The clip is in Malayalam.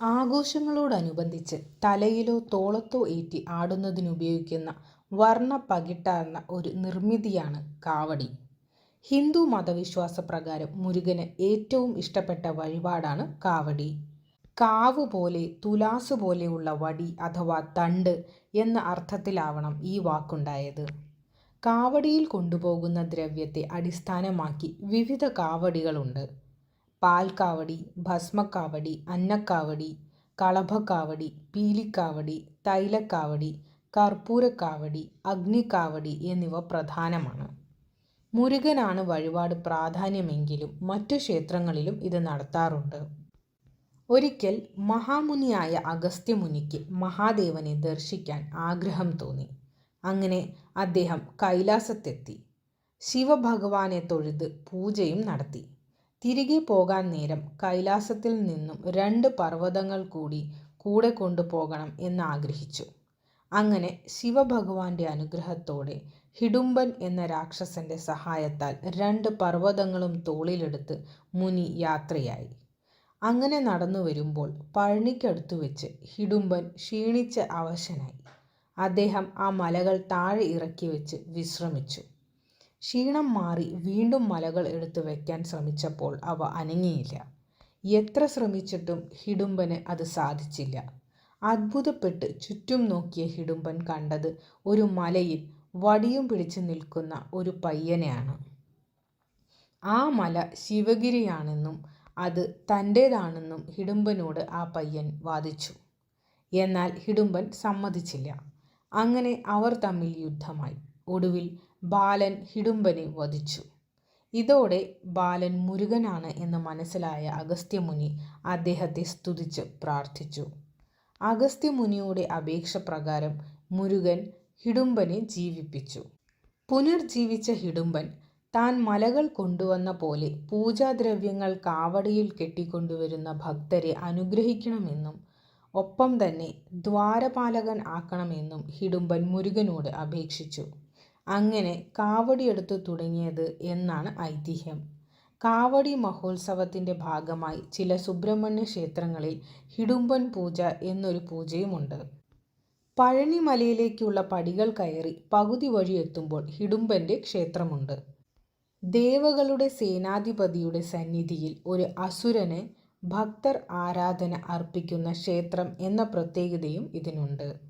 ആഘോഷങ്ങളോടനുബന്ധിച്ച് തലയിലോ തോളത്തോ ഏറ്റി ആടുന്നതിനുപയോഗിക്കുന്ന വർണ പകിട്ടാർന്ന ഒരു നിർമ്മിതിയാണ് കാവടി. ഹിന്ദു മതവിശ്വാസ പ്രകാരം മുരുകന് ഏറ്റവും ഇഷ്ടപ്പെട്ട വഴിപാടാണ് കാവടി. കാവ് പോലെ തുലാസ് പോലെയുള്ള വടി അഥവാ തണ്ട് എന്ന അർത്ഥത്തിലാവണം ഈ വാക്കുണ്ടായത്. കാവടിയിൽ കൊണ്ടുപോകുന്ന ദ്രവ്യത്തെ അടിസ്ഥാനമാക്കി വിവിധ കാവടികളുണ്ട്. പാൽക്കാവടി, ഭസ്മക്കാവടി, അന്നക്കാവടി, കളഭക്കാവടി, പീലിക്കാവടി, തൈലക്കാവടി, കർപ്പൂരക്കാവടി, അഗ്നിക്കാവടി എന്നിവ പ്രധാനമാണ്. മുരുകനാണ് വഴിപാട് പ്രാധാന്യമെങ്കിലും മറ്റു ക്ഷേത്രങ്ങളിലും ഇത് നടത്താറുണ്ട്. ഒരിക്കൽ മഹാമുനിയായ അഗസ്ത്യമുനിക്ക് മഹാദേവനെ ദർശിക്കാൻ ആഗ്രഹം തോന്നി. അങ്ങനെ അദ്ദേഹം കൈലാസത്തെത്തി ശിവഭഗവാനെ തൊഴുത് പൂജയും നടത്തി. തിരികെ പോകാൻ നേരം കൈലാസത്തിൽ നിന്നും രണ്ട് പർവതങ്ങൾ കൂടി കൂടെ കൊണ്ടുപോകണം എന്നാഗ്രഹിച്ചു. അങ്ങനെ ശിവഭഗവാന്റെ അനുഗ്രഹത്തോടെ ഹിഡുംബൻ എന്ന രാക്ഷസന്റെ സഹായത്താൽ രണ്ട് പർവതങ്ങളും തോളിലെടുത്ത് മുനി യാത്രയായി. അങ്ങനെ നടന്നു വരുമ്പോൾ പഴനിക്കടുത്തു വെച്ച് ഹിഡുംബൻ ക്ഷീണിച്ച് അവശനായി. അദ്ദേഹം ആ മലകൾ താഴെ ഇറക്കി വെച്ച് വിശ്രമിച്ചു. ക്ഷീണം മാറി വീണ്ടും മലകൾ എടുത്തു വയ്ക്കാൻ ശ്രമിച്ചപ്പോൾ അവ അനങ്ങിയില്ല. എത്ര ശ്രമിച്ചിട്ടും ഹിഡുംബന് അത് സാധിച്ചില്ല. അത്ഭുതപ്പെട്ട് ചുറ്റും നോക്കിയ ഹിഡുംബൻ കണ്ടത് ഒരു മലയിൽ വടിയും പിടിച്ച് നിൽക്കുന്ന ഒരു പയ്യനെയാണ്. ആ മല ശിവഗിരിയാണെന്നും അത് തന്റേതാണെന്നും ഹിഡുംബനോട് ആ പയ്യൻ വാദിച്ചു. എന്നാൽ ഹിഡുംബൻ സമ്മതിച്ചില്ല. അങ്ങനെ അവർ തമ്മിൽ യുദ്ധമായി. ഒടുവിൽ ബാലൻ ഹിഡുംബനെ വധിച്ചു. ഇതോടെ ബാലൻ മുരുകനാണ് എന്ന് മനസ്സിലായ അഗസ്ത്യമുനി അദ്ദേഹത്തെ സ്തുതിച്ച് പ്രാർത്ഥിച്ചു. അഗസ്ത്യമുനിയുടെ അപേക്ഷ പ്രകാരം മുരുകൻ ഹിഡുംബനെ ജീവിപ്പിച്ചു. പുനർജീവിച്ച ഹിഡുംബൻ താൻ മലകൾ കൊണ്ടുവന്ന പോലെ പൂജാദ്രവ്യങ്ങൾ കാവടിയിൽ കെട്ടിക്കൊണ്ടുവരുന്ന ഭക്തരെ അനുഗ്രഹിക്കണമെന്നും ഒപ്പം തന്നെ ദ്വാരപാലകൻ ആക്കണമെന്നും ഹിഡുംബൻ മുരുകനോട് അപേക്ഷിച്ചു. അങ്ങനെ കാവടിയെടുത്തു തുടങ്ങിയത് എന്നാണ് ഐതിഹ്യം. കാവടി മഹോത്സവത്തിന്റെ ഭാഗമായി ചില സുബ്രഹ്മണ്യ ക്ഷേത്രങ്ങളിൽ ഹിഡുംബൻ പൂജ എന്നൊരു പൂജയുമുണ്ട്. പഴനിമലയിലേക്കുള്ള പടികൾ കയറി പകുതി വഴി എത്തുമ്പോൾ ഹിഡുംബന്റെ ക്ഷേത്രമുണ്ട്. ദേവകളുടെ സേനാധിപതിയുടെ സന്നിധിയിൽ ഒരു അസുരന് ഭക്തർ ആരാധന അർപ്പിക്കുന്ന ക്ഷേത്രം എന്ന പ്രത്യേകതയും ഇതിനുണ്ട്.